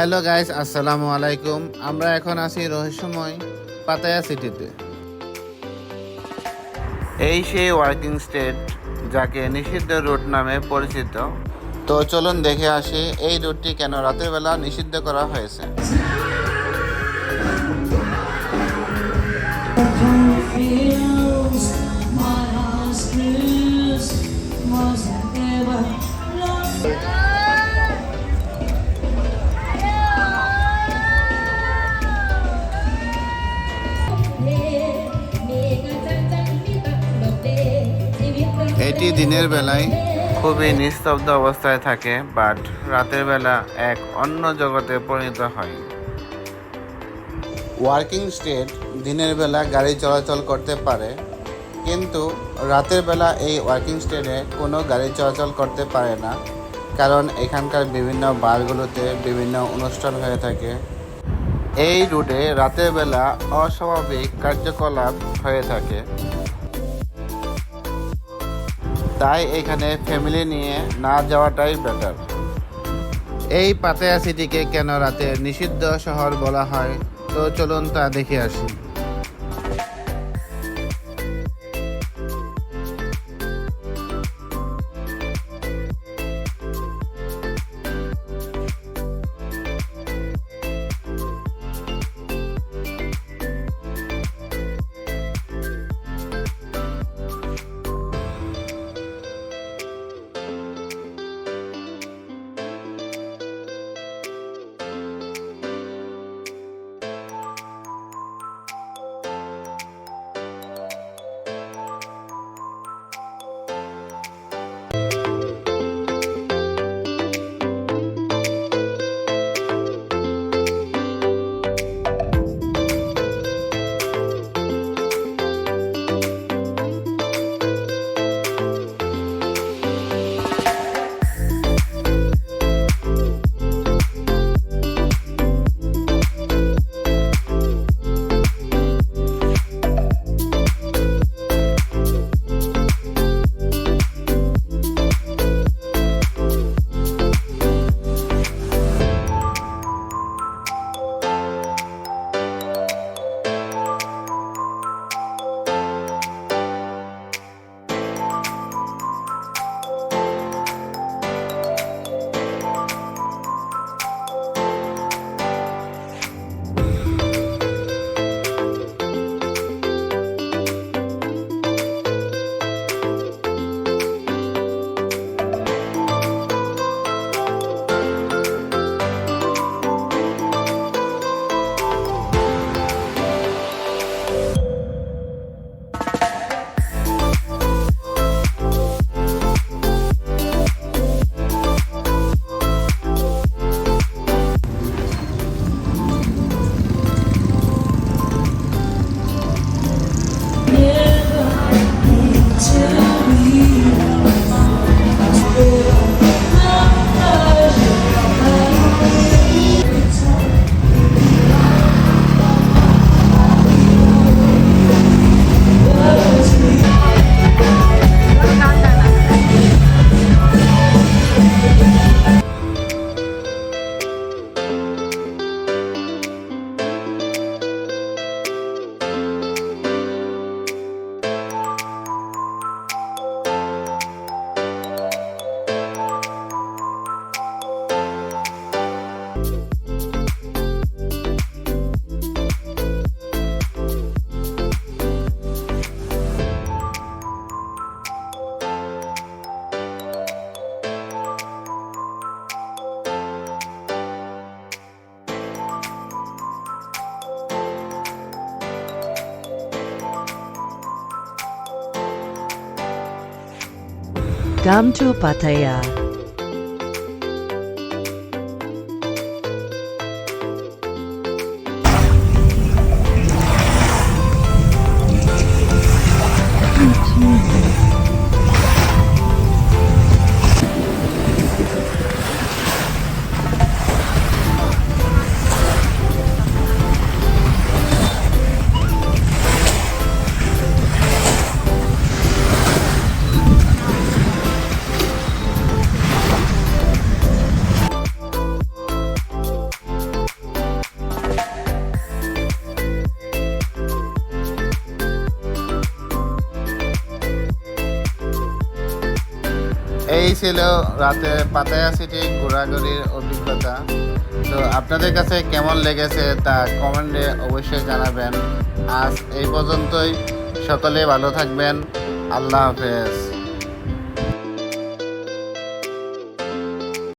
Hello guys আসসালামু আলাইকুম আমরা এখন আছি রহস্যময় পাতায়া সিটিতে। এই সেই ওয়ার্কিং স্টেট যাকে নিষিদ্ধ রুট নামে পরিচিত। তো চলুন দেখে আসি, এই রুটটি কেন রাতের বেলা নিষিদ্ধ করা হয়েছে? এটি দিনের বেলায় খুবই নিস্তব্ধ অবস্থায় থাকে বাট রাতের বেলা এক অন্য জগতে পরিণত হয়। ওয়ার্কিং স্টেট দিনের বেলা গাড়ি চলাচল করতে পারে, কিন্তু রাতের বেলা এই ওয়ার্কিং স্টেটে কোনো গাড়ি চলাচল করতে পারে না, কারণ এখানকার বিভিন্ন বারগুলোতে বিভিন্ন অনুষ্ঠান হয়ে থাকে। এই রুটে রাতের বেলা অস্বাভাবিক কার্যকলাপ হয়ে থাকে। তাই এখানে ফ্যামিলি নিয়ে না যাওয়াটাই বেটার এই পাতায়া সিটিকে কেন রাতে নিষিদ্ধ শহর বলা হয়? তো চলুন তা দেখে আসি। Come to Pattaya. এই ছিল রাতে পাতায়া সিটি ঘোরাঘুরির অভিজ্ঞতা। তো আপনাদের কাছে কেমন লেগেছে তা কমেন্টে অবশ্যই জানাবেন। আজ এই পর্যন্তই। সকলে ভালো থাকবেন। আল্লাহ হাফেজ।